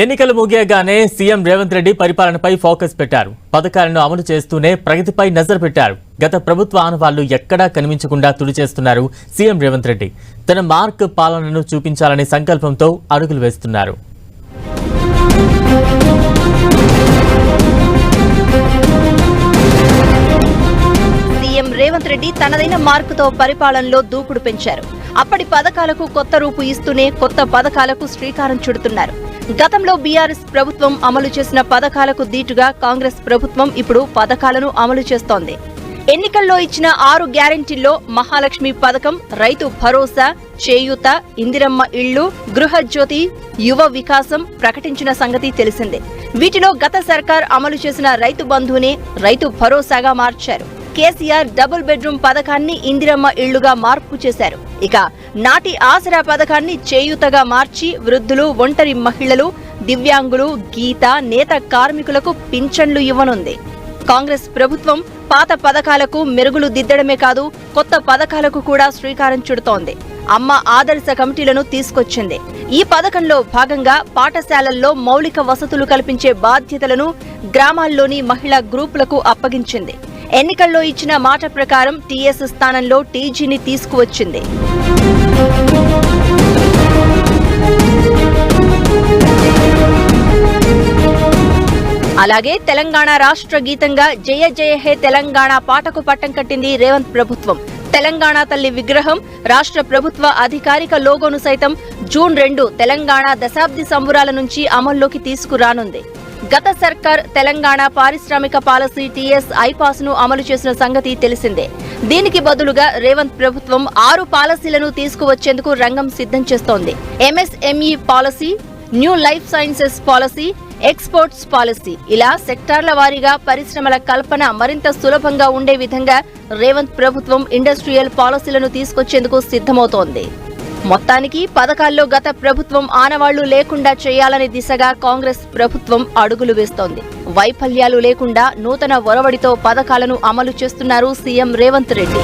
ఎన్నికలు ముగియగానే సీఎం రేవంత్ రెడ్డి పరిపాలనపై ఫోకస్ పెట్టారు. పథకాలను అమలు చేస్తూనే ప్రగతిపై నజరు పెట్టారు. గత ప్రభుత్వ ఆనవాళ్ళు ఎక్కడా కనిపించకుండా తుడిచేస్తున్నారు సీఎం రేవంత్ రెడ్డి. తన మార్క్ పాలనను చూపించాలనే సంకల్పంతో అడుగులు వేస్తున్నారు. సీఎం రేవంత్ రెడ్డి తనదైన మార్కుతో పరిపాలనలో దూకుడు పెంచారు. అప్పటి పథకాలకు కొత్త రూపు ఇస్తూనే కొత్త పథకాలకు శ్రీకారం చుడుతున్నారు. గతంలో బీఆర్ఎస్ ప్రభుత్వం అమలు చేసిన పథకాలకు దీటుగా కాంగ్రెస్ ప్రభుత్వం ఇప్పుడు పథకాలను అమలు చేస్తోంది. ఎన్నికల్లో ఇచ్చిన ఆరు గ్యారెంటీల్లో మహాలక్ష్మి పథకం రైతు భరోసా చేయూత ఇందిరమ్మ ఇళ్ళు గృహజ్యోతి యువ వికాసం ప్రకటించిన సంగతి తెలిసిందే. వీటిలో గత సర్కార్ అమలు చేసిన రైతు బంధువునే రైతు భరోసాగా మార్చారు. కేసీఆర్ డబుల్ బెడ్రూమ్ పథకాన్ని ఇందిరమ్మ ఇళ్ళుగా మార్పు చేశారు. ఇక నాటి ఆసరా పథకాన్ని చేయూతగా మార్చి వృద్ధులు ఒంటరి మహిళలు దివ్యాంగులు గీత నేత కార్మికులకు పింఛన్లు ఇవ్వనుంది. కాంగ్రెస్ ప్రభుత్వం పాత పథకాలకు మెరుగులు దిద్దడమే కాదు కొత్త పథకాలకు కూడా శ్రీకారం చుడుతోంది. అమ్మ ఆదర్శ కమిటీలను తీసుకొచ్చింది. ఈ పథకంలో భాగంగా పాఠశాలల్లో మౌలిక వసతులు కల్పించే బాధ్యతలను గ్రామాల్లోని మహిళా గ్రూపులకు అప్పగించింది. ఎన్నికల్లో ఇచ్చిన మాట ప్రకారం టీఎస్ స్థానంలో టీజీని తీసుకువచ్చింది. అలాగే తెలంగాణ రాష్ట్ర గీతంగా జయ జయ హే తెలంగాణ పాటకు పట్టం కట్టింది రేవంత్ ప్రభుత్వం. తెలంగాణ తల్లి విగ్రహం రాష్ట్ర ప్రభుత్వ అధికారిక లోగోను సైతం జూన్ రెండు తెలంగాణ దశాబ్ది సంబురాల నుంచి అమల్లోకి తీసుకురానుంది. గత సర్కార్ తెలంగాణ పారిశ్రామిక పాలసీ టీఎస్ ఐపాస్ను అమలు చేసిన సంగతి తెలిసిందే. దీనికి బదులుగా రేవంత్ ప్రభుత్వం ఆరు పాలసీలను తీసుకువచ్చేందుకు రంగం సిద్ధం చేస్తోంది. MSME policy new life sciences policy exports policy ఇలా సెక్టార్ల వారీగా పరిశ్రమల కల్పన మరింత సులభంగా ఉండే విధంగా రేవంత్ ప్రభుత్వం ఇండస్ట్రియల్ పాలసీలను తీసుకొచ్చేందుకు సిద్ధమవుతోంది. మొత్తానికి పథకాల్లో గత ప్రభుత్వం ఆనవాళ్ళు లేకుండా చేయాలనే దిశగా కాంగ్రెస్ ప్రభుత్వం అడుగులు వేస్తోంది. వైఫల్యాలు లేకుండా నూతన ఒరవడితో పథకాలను అమలు చేస్తున్నారు సీఎం రేవంత్ రెడ్డి.